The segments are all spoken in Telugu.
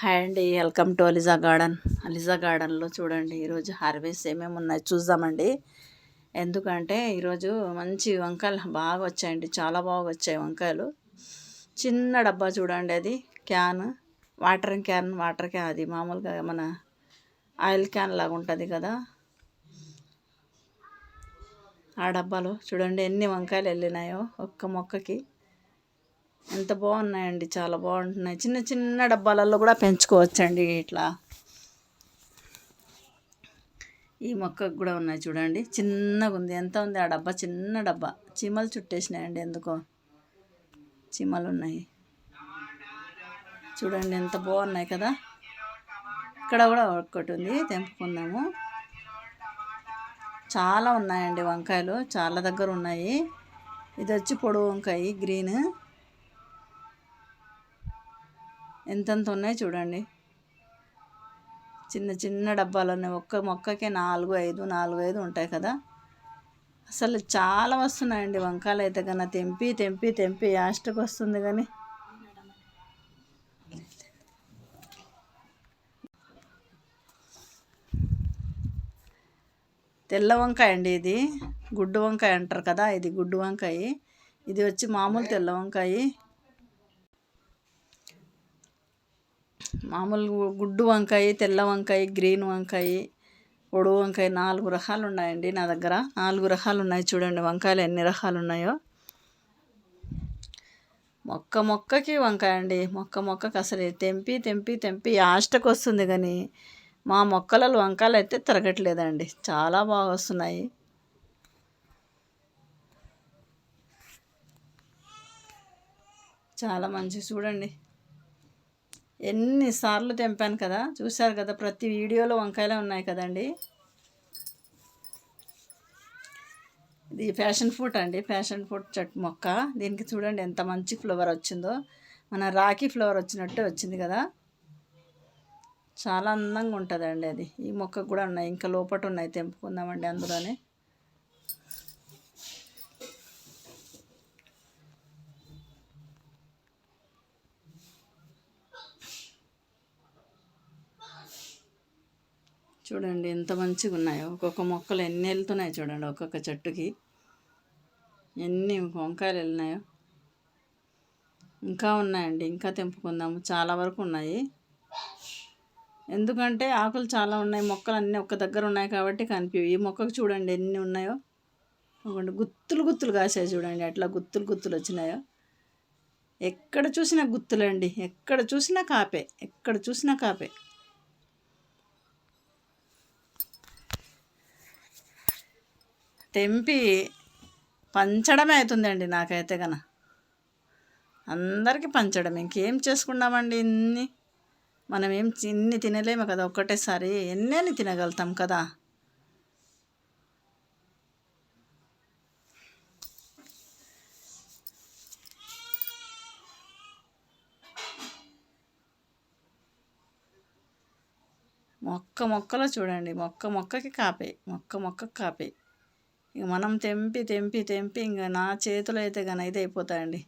హాయ్ అండి welcome to Aliza garden. Aliza గార్డెన్లో చూడండి ఈరోజు హార్వెస్ట్ ఏమేమి ఉన్నాయి చూద్దామండి. ఎందుకంటే ఈరోజు మంచి వంకాయలు బాగా వచ్చాయండి చాలా బాగా వచ్చాయి వంకాయలు. చిన్న డబ్బా చూడండి అది can water can water can అది మామూలుగా మన ఆయిల్ క్యాన్ లాగా ఉంటుంది కదా. ఆ డబ్బాలో చూడండి ఎన్ని వంకాయలు వెళ్ళినాయో ఒక్క మొక్కకి. ఎంత బాగున్నాయండి చాలా బాగుంటున్నాయి. చిన్న చిన్న డబ్బాలలో కూడా పెంచుకోవచ్చండి ఇట్లా. ఈ మొక్కకు కూడా ఉన్నాయి చూడండి. చిన్నగా ఉంది. ఎంత ఉంది ఆ డబ్బా? చిన్న డబ్బా. చీమలు చుట్టేసినాయండి ఎందుకో. చీమలు ఉన్నాయి. చూడండి ఎంత బాగున్నాయి కదా. ఇక్కడ కూడా ఒక్కటి ఉంది తెంపుకుందాము. చాలా ఉన్నాయండి వంకాయలు. చాలా దగ్గర ఉన్నాయి. ఇది వచ్చి పొడవు వంకాయ గ్రీన్. ఎంతెంత ఉన్నాయి చూడండి. చిన్న చిన్న డబ్బాలు ఒక్క మొక్కకే నాలుగు ఐదు నాలుగు ఐదు ఉంటాయి కదా. అసలు చాలా వస్తున్నాయండి వంకాయలు అయితే కన్నా తెంపి తెంపి తెంపి యాస్ట్కి వస్తుంది కానీ. తెల్ల వంకాయ అండి ఇది. గుడ్డు వంకాయ అంటారు కదా ఇది గుడ్డు వంకాయ. ఇది వచ్చి మామూలు తెల్ల వంకాయ. మామూలు గుడ్డు వంకాయ తెల్ల వంకాయ గ్రీన్ వంకాయ పొడు వంకాయ నాలుగు రకాలు ఉన్నాయండి నా దగ్గర. నాలుగు రకాలు ఉన్నాయి చూడండి వంకాయలు ఎన్ని రకాలు ఉన్నాయో మొక్క మొక్కకి వంకాయ అండి. మొక్క మొక్కకి అసలు తెంపి తెంపి తెంపి ఆష్టకు వస్తుంది కానీ మా మొక్కలలో వంకాయలు అయితే తిరగట్లేదండి. చాలా బాగా వస్తున్నాయి. చాలా మంచి చూడండి. ఎన్నిసార్లు తెంపాను కదా? చూశారు కదా ప్రతి వీడియోలో వంకాయలే ఉన్నాయి కదండి. ఇది ఫ్యాషన్ ఫ్రూట్ అండి ఫ్యాషన్ ఫ్రూట్ చెట్టు మొక్క. దీనికి చూడండి ఎంత మంచి ఫ్లవర్ వచ్చిందో. మన రాఖీ ఫ్లవర్ వచ్చినట్టు వచ్చింది కదా. చాలా అందంగా ఉంటుందండి అది. ఈ మొక్కకు కూడా ఉన్నాయి ఇంకా లోపల ఉన్నాయి తెంపుకుందామండి అందులోనే. చూడండి ఎంత మంచిగా ఉన్నాయో ఒక్కొక్క మొక్కలు ఎన్ని వెళ్తున్నాయి చూడండి ఒక్కొక్క చెట్టుకి. ఎన్ని వంకాయలు వెళ్ళినాయో ఇంకా ఉన్నాయండి ఇంకా తెంపుకుందాము. చాలా వరకు ఉన్నాయి. ఎందుకంటే ఆకులు చాలా ఉన్నాయి మొక్కలు అన్నీ ఒక్క దగ్గర ఉన్నాయి కాబట్టి కనిపి ఈ మొక్కకు చూడండి ఎన్ని ఉన్నాయో. గుత్తులు గుత్తులు కాసాయి చూడండి అట్లా గుత్తులు గుత్తులు వచ్చినాయో. ఎక్కడ చూసినా గుత్తులండి ఎక్కడ చూసినా కాపే ఎక్కడ చూసినా కాపే. తెంపి పంచడమే అవుతుందండి నాకైతే కన అందరికీ పంచడం. ఇంకేం చేసుకున్నామండి ఇన్ని? మనం ఏం ఇన్ని తినలేము కదా ఒక్కటేసారి. ఎన్ని తినగలుగుతాం కదా? మొక్క మొక్కలో చూడండి. మొక్క మొక్కకి కాపే. మొక్క మొక్కకి కాపే. ఇక మనం తెంపి తెంపి తెంపి ఇంకా నా చేతిలో అయితే కానీ అయితే అయిపోతాయండి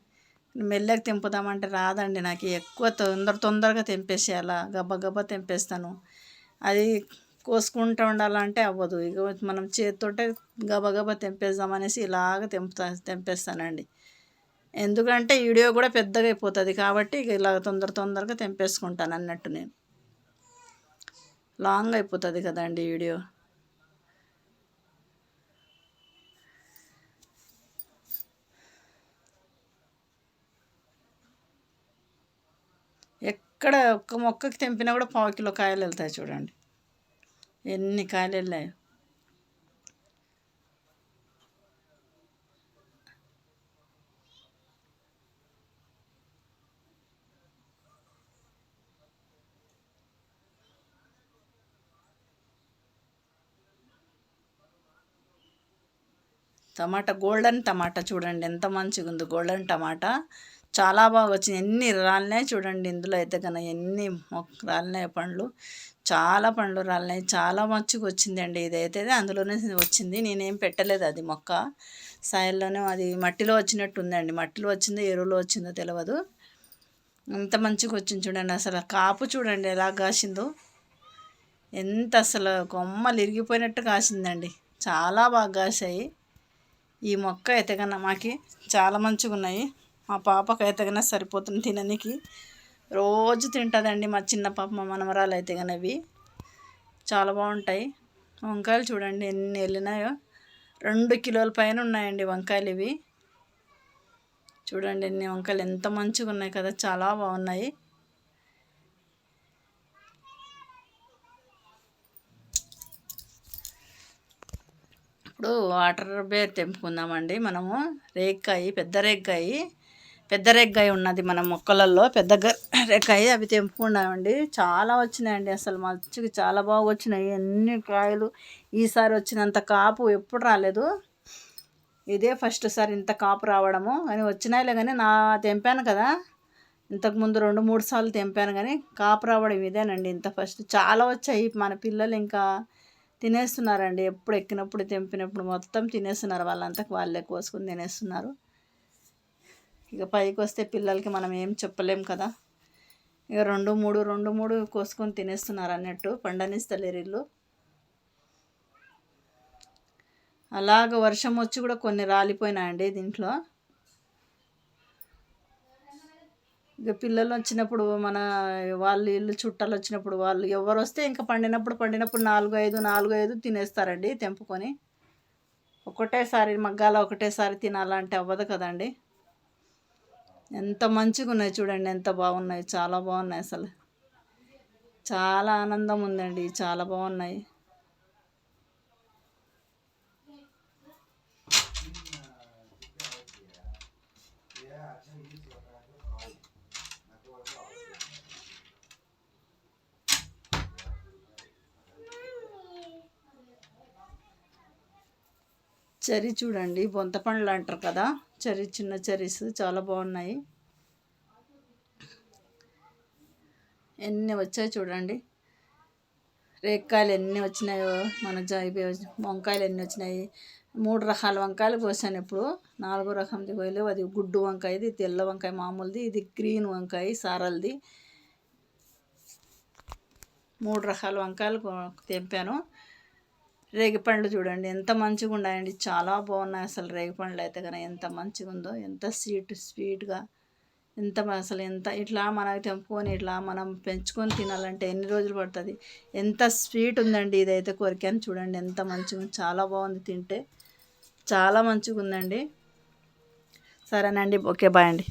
మెల్లగా తెంపుదామంటే రాదండి నాకు. ఎక్కువ తొందర తొందరగా తెంపేసేయాలా. గబ్బ గబ్బ తెంపేస్తాను. అది కోసుకుంటూ ఉండాలంటే అవ్వదు. ఇక మనం చేతితోటే గబగబా తెంపేద్దామనేసి ఇలాగ తెంపుతా తెంపేస్తానండి. ఎందుకంటే వీడియో కూడా పెద్దగా అయిపోతుంది కాబట్టి ఇక ఇలా తొందర తొందరగా తెంపేసుకుంటాను అన్నట్టు నేను. లాంగ్ అయిపోతుంది కదండి వీడియో. ఎక్కడ ఒక్క మొక్కకి తెంపినా కూడా పావు కిలో కాయలు వెళ్తాయి చూడండి. ఎన్ని కాయలు వెళ్ళాయో? టమాటా గోల్డెన్ టమాటా చూడండి. ఎంత మంచిగా ఉంది గోల్డెన్ టమాటా. చాలా బాగా వచ్చింది ఎన్ని రాలినాయి చూడండి ఇందులో అయితే కన్నా. ఎన్ని రాలినాయి పండ్లు. చాలా పండ్లు రాలినాయి. చాలా మంచిగా వచ్చిందండి ఇదైతే. అందులోనే వచ్చింది. నేనేం పెట్టలేదు అది మొక్క. సాయిల్లోనే అది మట్టిలో వచ్చినట్టు ఉందండి మట్టిలో వచ్చిందో ఎరువులో వచ్చిందో తెలియదు ఎంత మంచిగా వచ్చింది చూడండి అసలు. కాపు చూడండి ఎలా కాసిందో. ఎంత అసలు కొమ్మలు ఇరిగిపోయినట్టు కాసిందండి. చాలా బాగా కాసాయి. ఈ మొక్క ఎతగన మాకి చాలా మంచిగా ఉన్నాయి మా పాపకు కన్నా సరిపోతుంది తిననికి. రోజు తింటుందండి మా చిన్న పాప మా మనమరాలు అయితే కనవి చాలా బాగుంటాయి. వంకాయలు చూడండి ఎన్ని వెళ్ళినాయో. రెండు కిలోల పైన ఉన్నాయండి వంకాయలు ఇవి. చూడండి ఎన్ని వంకాయలు ఎంత మంచిగా ఉన్నాయి కదా చాలా బాగున్నాయి. ఇప్పుడు వాటర్ బేర్ తెంపుకుందామండి మనము. రేగ్కాయ పెద్ద రేగ్కాయ పెద్ద రెగ్గాయ ఉన్నది మన మొక్కలలో పెద్ద రెగ్గాయ అవి తెంపుకున్నామండి. చాలా వచ్చినాయండి అసలు. మంచిగా చాలా బాగా వచ్చినాయి. అన్ని కాయలు ఈసారి వచ్చినంత కాపు ఎప్పుడు రాలేదు. ఇదే ఫస్ట్ సారి ఇంత కాపు రావడము. కానీ వచ్చినాయిలే కానీ నా తెంపాను కదా. ఇంతకుముందు రెండు మూడు సార్లు తెంపాను కానీ కాపు రావడం ఇదేనండి ఇంత ఫస్ట్. చాలా వచ్చాయి మన పిల్లలు ఇంకా తినేస్తున్నారండి. ఎప్పుడు ఎక్కినప్పుడు తెంపినప్పుడు మొత్తం తినేస్తున్నారు. వాళ్ళంతా వాళ్ళే కోసుకుని తినేస్తున్నారు. ఇక పైకి వస్తే పిల్లలకి మనం ఏం చెప్పలేం కదా. ఇక రెండు మూడు రెండు మూడు కోసుకొని తినేస్తున్నారు అన్నట్టు పండనిస్తలేరు ఇల్లు. అలాగ వర్షం వచ్చి కూడా కొన్ని రాలిపోయినాయండి దీంట్లో. ఇక పిల్లలు వచ్చినప్పుడు మన వాళ్ళు ఇల్లు చుట్టాలు వచ్చినప్పుడు వాళ్ళు ఎవరు వస్తే ఇంకా పండినప్పుడు పండినప్పుడు నాలుగు ఐదు నాలుగు ఐదు తినేస్తారండి తెంపుకొని. ఒకటేసారి మగ్గాల ఒకటేసారి తినాలంటే అవ్వదు కదండి. ఎంత మంచిగా ఉన్నాయి చూడండి ఎంత బాగున్నాయి. చాలా బాగున్నాయి అసలు. చాలా ఆనందం ఉందండి చాలా బాగున్నాయి. చరి చూడండి బొంత పండ్లు అంటారు కదా. చరి చిన్న చెర్రీస్ చాలా బాగున్నాయి. ఎన్ని వచ్చాయి చూడండి. రేక్కాయలు ఎన్ని వచ్చినాయో మన జాయి వంకాయలు ఎన్ని వచ్చినాయి. మూడు రకాల వంకాయలు కోసాను ఇప్పుడు. నాలుగో రకం దిగోయలు అది గుడ్డు వంకాయ ఇది తెల్ల వంకాయ మామూలుది ఇది గ్రీన్ వంకాయ సారల్ది. మూడు రకాల వంకాయలు తెంపాను. రేగి పండ్లు చూడండి. ఎంత మంచిగా ఉన్నాయండి చాలా బాగున్నాయి అసలు రేగి పండ్లు అయితే కనుక ఎంత మంచిగా ఉందో ఎంత స్వీట్ స్వీట్గా ఎంత అసలు ఎంత ఇట్లా మనకి తెంపుకొని ఇట్లా మనం పెంచుకొని తినాలంటే ఎన్ని రోజులు పడుతుంది? ఎంత స్వీట్ ఉందండి ఇదైతే కొరికాను చూడండి. ఎంత మంచిగా చాలా బాగుంది తింటే. చాలా మంచిగా ఉందండి సరేనండి. ఓకే బాయ్ అండి.